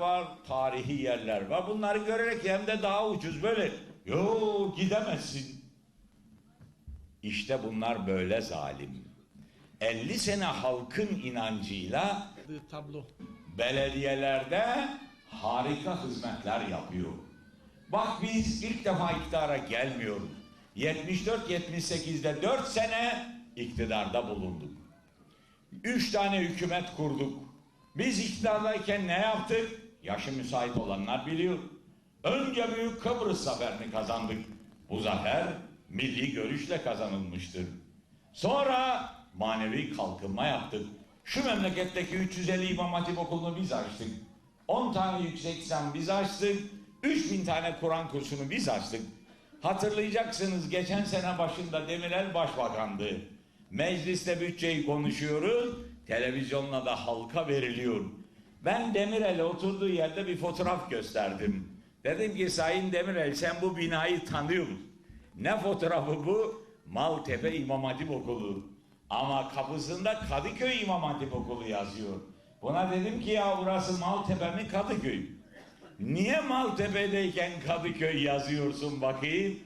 var, tarihi yerler var. Bunları görerek hem de daha ucuz böyle. Yo gidemezsin. İşte bunlar böyle zalim. 50 sene halkın inancıyla tablo. belediyelerde harika hizmetler yapıyor. Bak biz ilk defa iktidara gelmiyoruz. 74-78'de 4 sene iktidarda bulunduk. 3 tane hükümet kurduk. Biz iktidardayken ne yaptık? Yaşı müsait olanlar biliyor. Önce Büyük Kıbrıs zaferini kazandık. Bu zafer milli görüşle kazanılmıştır. Sonra manevi kalkınma yaptık. Şu memleketteki 350 İmam Hatip okulunu biz açtık. 10 tane yüksek lisans biz açtık. 3000 tane Kur'an kursunu biz açtık. Hatırlayacaksınız geçen sene başında Demirel başbakandı. Mecliste bütçeyi konuşuyoruz. Televizyonla da halka veriliyor. Ben Demirel'e oturduğu yerde bir fotoğraf gösterdim. Dedim ki Sayın Demirel sen bu binayı tanıyorsun. Ne fotoğrafı bu? Maltepe İmam Hatip Okulu. Ama kapısında Kadıköy İmam Hatip Okulu yazıyor. Buna dedim ki ya burası Maltepe mi Kadıköy? Niye Maltepe'deyken Kadıköy yazıyorsun bakayım?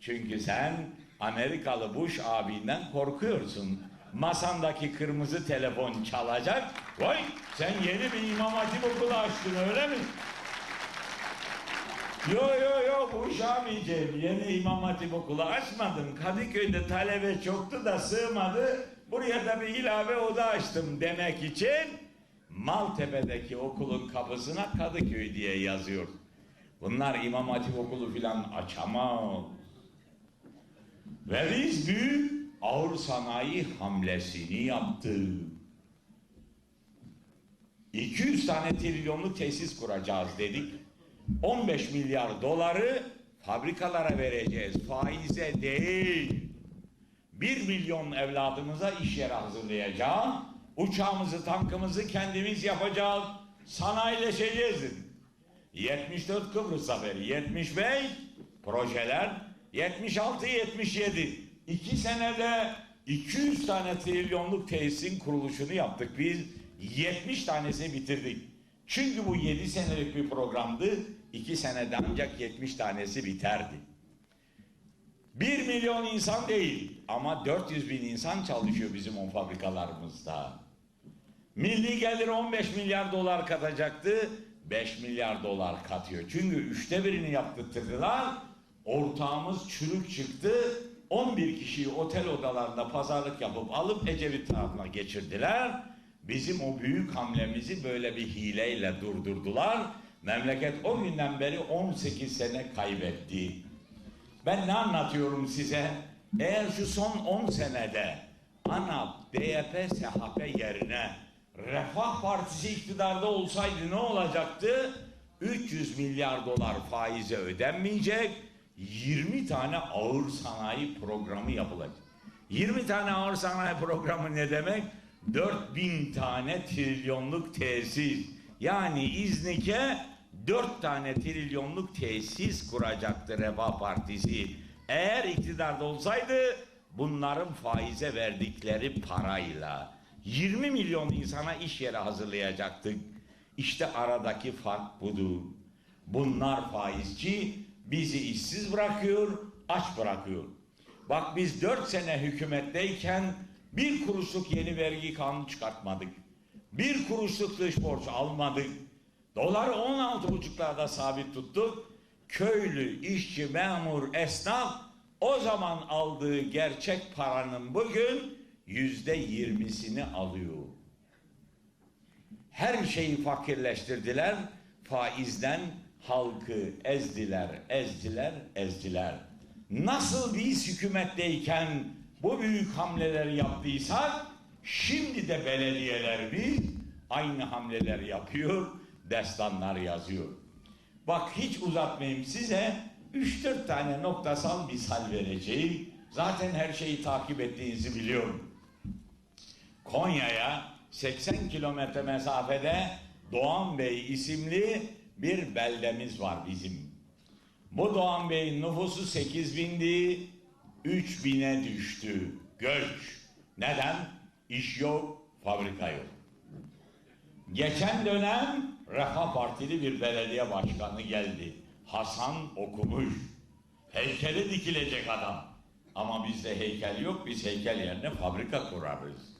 Çünkü sen Amerikalı Bush abinden korkuyorsun. Masandaki kırmızı telefon çalacak. Vay sen yeni bir İmam Hatip Okulu açtın öyle mi? Yo yo yo bu Şamiyeciğim yeni İmam Hatip okulu açmadım. Kadıköy'de talebe çoktu da sığmadı. Buraya da bir ilave oda açtım demek için Maltepe'deki okulun kapısına Kadıköy diye yazıyor. Bunlar İmam Hatip okulu filan açamaz. Ve biz büyük sanayi hamlesini yaptık. 200 tane trilyonluk tesis kuracağız dedik. 15 milyar doları fabrikalara vereceğiz. Faize değil. 1 milyon evladımıza iş yeri hazırlayacağız. Uçağımızı, tankımızı kendimiz yapacağız. Sanayileşeceğiz. dedim. 74 Kıbrıs Zaferi, 75 projeler, 76, 77. İki senede 200 tane trilyonluk tesisin kuruluşunu yaptık. Biz 70 tanesini bitirdik. Çünkü bu 7 senelik bir programdı. 2 senede ancak 70 tanesi biterdi. 1 milyon insan değil ama 400 bin insan çalışıyor bizim o fabrikalarımızda. Milli gelir 15 milyar dolar katacaktı. 5 milyar dolar katıyor. Çünkü üçte birini yaptırttılar. Ortağımız çürük çıktı. 11 kişiyi otel odalarında pazarlık yapıp alıp Ecevit tarafına geçirdiler. Bizim o büyük hamlemizi böyle bir hileyle durdurdular. Memleket o günden beri 18 sene kaybetti. Ben ne anlatıyorum size? Eğer şu son 10 senede ANAP, DYP, SHP yerine Refah Partisi iktidarda olsaydı ne olacaktı? 300 milyar dolar faize ödenmeyecek, 20 tane ağır sanayi programı yapılacak. 20 tane ağır sanayi programı ne demek? 4000 tane trilyonluk tesis. Yani İznik'e 4 tane trilyonluk tesis kuracaktı Refah Partisi. Eğer iktidarda olsaydı bunların faize verdikleri parayla 20 milyon insana iş yeri hazırlayacaktık. İşte aradaki fark budur. Bunlar faizci bizi işsiz bırakıyor, aç bırakıyor. Bak biz 4 sene hükümetteyken bir kuruşluk yeni vergi kanunu çıkartmadık. Bir kuruşluk dış borç almadık. Doları 16,5'larda sabit tuttuk. Köylü, işçi, memur, esnaf o zaman aldığı gerçek paranın bugün yüzde yirmisini alıyor. Her şeyi fakirleştirdiler. Faizden halkı ezdiler, ezdiler, ezdiler. Nasıl biz hükümetteyken bu büyük hamleleri yaptıysak şimdi de belediyelerimiz aynı hamleleri yapıyor, destanlar yazıyor. Bak hiç uzatmayayım size 3-4 tane noktasal misal vereceğim. Zaten her şeyi takip ettiğinizi biliyorum. Konya'ya 80 kilometre mesafede Doğan Bey isimli bir beldemiz var bizim. Bu Doğan Bey'in nüfusu 8 bindi, 3 bine düştü. Göç. Neden? İş yok, fabrika yok. Geçen dönem Refah Partili bir belediye başkanı geldi. Hasan okumuş. Heykeli dikilecek adam. Ama bizde heykel yok, biz heykel yerine fabrika kurarız.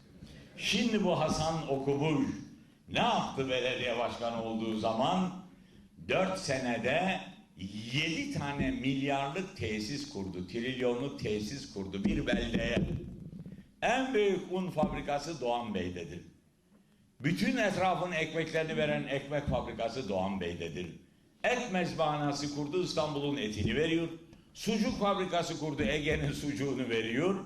Şimdi bu Hasan okumuş. Ne yaptı belediye başkanı olduğu zaman? Dört senede yedi tane milyarlık tesis kurdu, trilyonluk tesis kurdu bir beldeye. En büyük un fabrikası Doğan Bey'dedir. Bütün etrafın ekmeklerini veren ekmek fabrikası Doğan Bey'dedir. Et mezbahanası kurdu İstanbul'un etini veriyor. Sucuk fabrikası kurdu Ege'nin sucuğunu veriyor.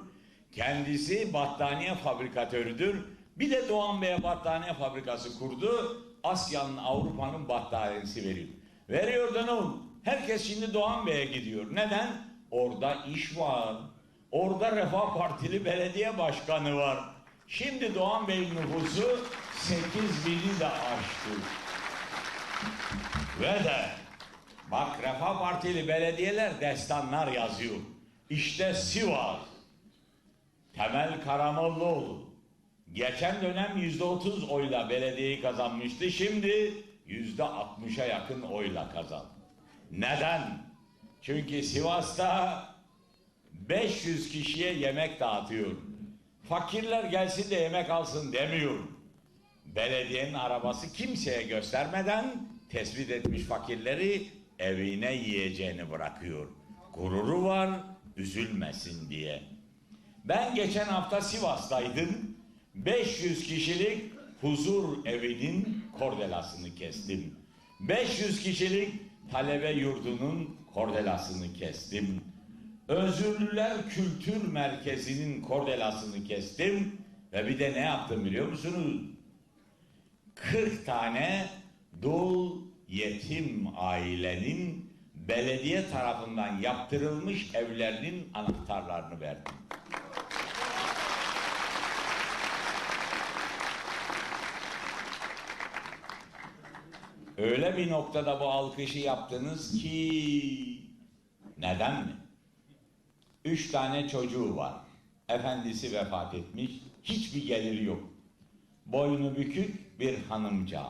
Kendisi battaniye fabrikatörüdür. Bir de Doğan Bey'e battaniye fabrikası kurdu. Asya'nın Avrupa'nın battaniyesi veriyor. Veriyor da ne oldu? Herkes şimdi Doğan Bey'e gidiyor. Neden? Orada iş var. Orada Refah Partili belediye başkanı var. Şimdi Doğan Bey'in nüfusu 8 bini de aştı. Ve de bak Refah Partili belediyeler destanlar yazıyor. İşte Sivas, Temel Karamollaoğlu. Geçen dönem yüzde otuz oyla belediyeyi kazanmıştı. Şimdi yüzde altmışa yakın oyla kazandı. Neden? Çünkü Sivas'ta 500 kişiye yemek dağıtıyor. Fakirler gelsin de yemek alsın demiyor. Belediyenin arabası kimseye göstermeden tespit etmiş fakirleri evine yiyeceğini bırakıyor. Gururu var, üzülmesin diye. Ben geçen hafta Sivas'taydım. 500 kişilik huzur evinin kordelasını kestim. 500 kişilik talebe yurdunun kordelasını kestim. Özürlüler Kültür Merkezi'nin kordelasını kestim ve bir de ne yaptım biliyor musunuz? 40 tane dul yetim ailenin belediye tarafından yaptırılmış evlerinin anahtarlarını verdim. Öyle bir noktada bu alkışı yaptınız ki neden mi? Üç tane çocuğu var. Efendisi vefat etmiş. Hiçbir geliri yok. Boynu bükük bir hanımca.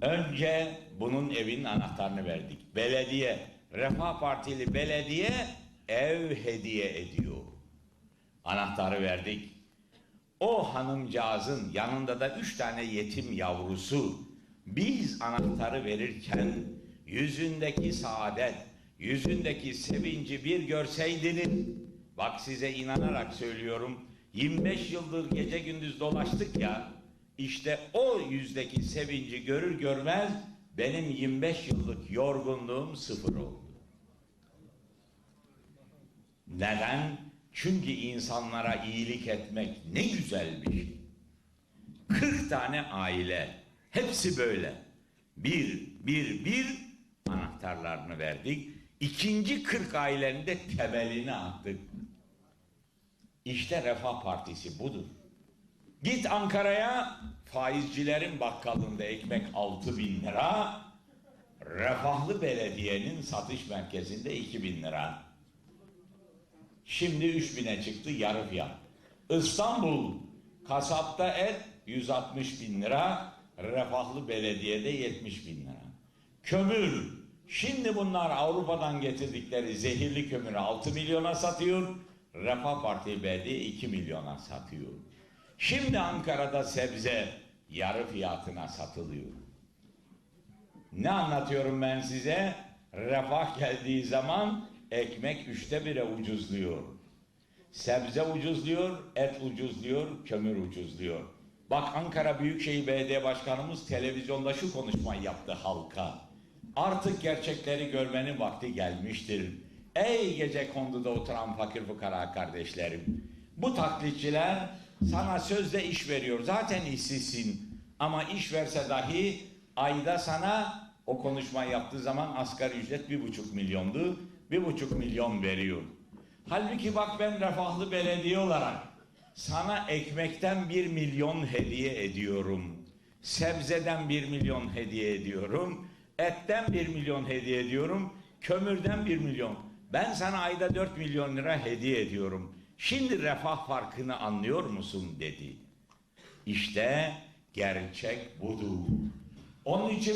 Önce bunun evinin anahtarını verdik. Belediye, Refah Partili belediye ev hediye ediyor. Anahtarı verdik. O hanımcağızın yanında da üç tane yetim yavrusu biz anahtarı verirken yüzündeki saadet, yüzündeki sevinci bir görseydiniz, bak size inanarak söylüyorum, 25 yıldır gece gündüz dolaştık ya, işte o yüzdeki sevinci görür görmez benim 25 yıllık yorgunluğum sıfır oldu. Neden? Çünkü insanlara iyilik etmek ne güzel bir şey. 40 tane aile, hepsi böyle. Bir, bir, bir anahtarlarını verdik. İkinci 40 ailenin temelini attık. İşte Refah Partisi budur. Git Ankara'ya faizcilerin bakkalında ekmek 6 bin lira, Refahlı Belediye'nin satış merkezinde 2 bin lira. Şimdi 3 bine çıktı yarı fiyat. İstanbul kasapta et 160 bin lira, Refahlı Belediye'de 70 bin lira. Kömür, şimdi bunlar Avrupa'dan getirdikleri zehirli kömürü 6 milyona satıyor, Refah Parti Belediye 2 milyona satıyor. Şimdi Ankara'da sebze yarı fiyatına satılıyor. Ne anlatıyorum ben size? Refah geldiği zaman ekmek üçte bire ucuzluyor. Sebze ucuzluyor, et ucuzluyor, kömür ucuzluyor. Bak Ankara Büyükşehir Belediye Başkanımız televizyonda şu konuşmayı yaptı halka. Artık gerçekleri görmenin vakti gelmiştir. Ey gece konduda oturan fakir fukara kardeşlerim. Bu taklitçiler sana sözde iş veriyor. Zaten işsizsin. Ama iş verse dahi ayda sana o konuşmayı yaptığı zaman asgari ücret bir buçuk milyondu. Bir buçuk milyon veriyor. Halbuki bak ben refahlı belediye olarak sana ekmekten bir milyon hediye ediyorum. Sebzeden bir milyon hediye ediyorum. Etten bir milyon hediye ediyorum. Kömürden bir milyon. Ben sana ayda dört milyon lira hediye ediyorum. Şimdi refah farkını anlıyor musun dedi. İşte Gerçek budur. Onun için